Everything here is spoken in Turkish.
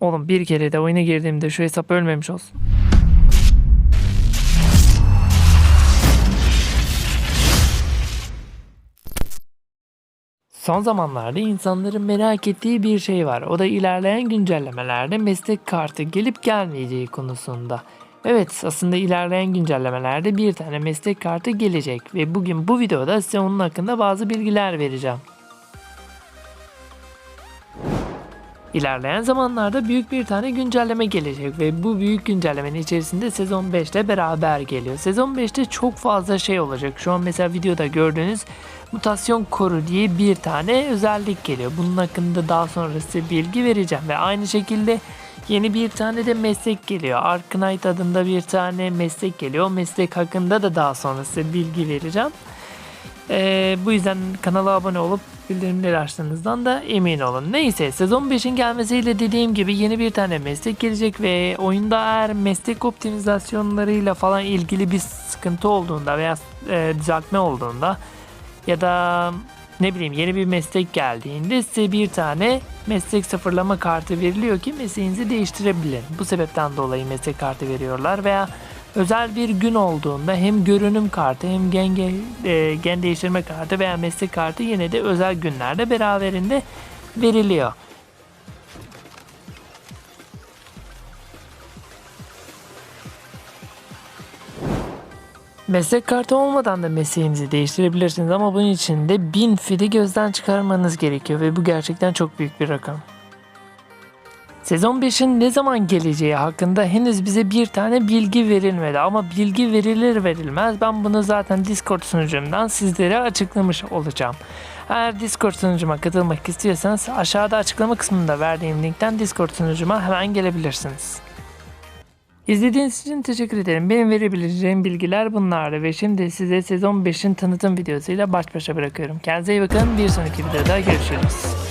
Oğlum bir kere de oyuna girdiğimde şu hesap ölmemiş olsun. Son zamanlarda insanların merak ettiği bir şey var. O da ilerleyen güncellemelerde meslek kartı gelip gelmeyeceği konusunda. Evet aslında ilerleyen güncellemelerde bir tane meslek kartı gelecek ve bugün bu videoda size onun hakkında bazı bilgiler vereceğim. İlerleyen zamanlarda büyük bir tane güncelleme gelecek ve bu büyük güncellemenin içerisinde sezon 5'te beraber geliyor. Sezon 5'te çok fazla şey olacak. Şu an mesela videoda gördüğünüz mutasyon koru diye bir tane özellik geliyor. Bunun hakkında daha sonra size bilgi vereceğim ve aynı şekilde yeni bir tane de meslek geliyor. Arknight adında bir tane meslek geliyor. O meslek hakkında da daha sonra size bilgi vereceğim. Ee, bu yüzden kanala abone olup bildirimleri açtığınızdan da emin olun. Neyse sezon 5'in gelmesiyle dediğim gibi yeni bir tane meslek gelecek ve oyunda eğer meslek optimizasyonlarıyla falan ilgili bir sıkıntı olduğunda veya e, düzeltme olduğunda ya da ne bileyim yeni bir meslek geldiğinde size bir tane meslek sıfırlama kartı veriliyor ki mesleğinizi değiştirebilin. Bu sebepten dolayı meslek kartı veriyorlar veya özel bir gün olduğunda hem görünüm kartı hem gen, e, gen değiştirme kartı veya meslek kartı yine de özel günlerde beraberinde veriliyor. Meslek kartı olmadan da mesleğinizi değiştirebilirsiniz ama bunun için de 1000 fidi gözden çıkarmanız gerekiyor ve bu gerçekten çok büyük bir rakam. Sezon 5'in ne zaman geleceği hakkında henüz bize bir tane bilgi verilmedi ama bilgi verilir verilmez ben bunu zaten Discord sunucumdan sizlere açıklamış olacağım. Eğer Discord sunucuma katılmak istiyorsanız aşağıda açıklama kısmında verdiğim linkten Discord sunucuma hemen gelebilirsiniz. İzlediğiniz için teşekkür ederim. Benim verebileceğim bilgiler bunlardı ve şimdi size sezon 5'in tanıtım videosuyla baş başa bırakıyorum. Kendinize iyi bakın. Bir sonraki videoda görüşürüz.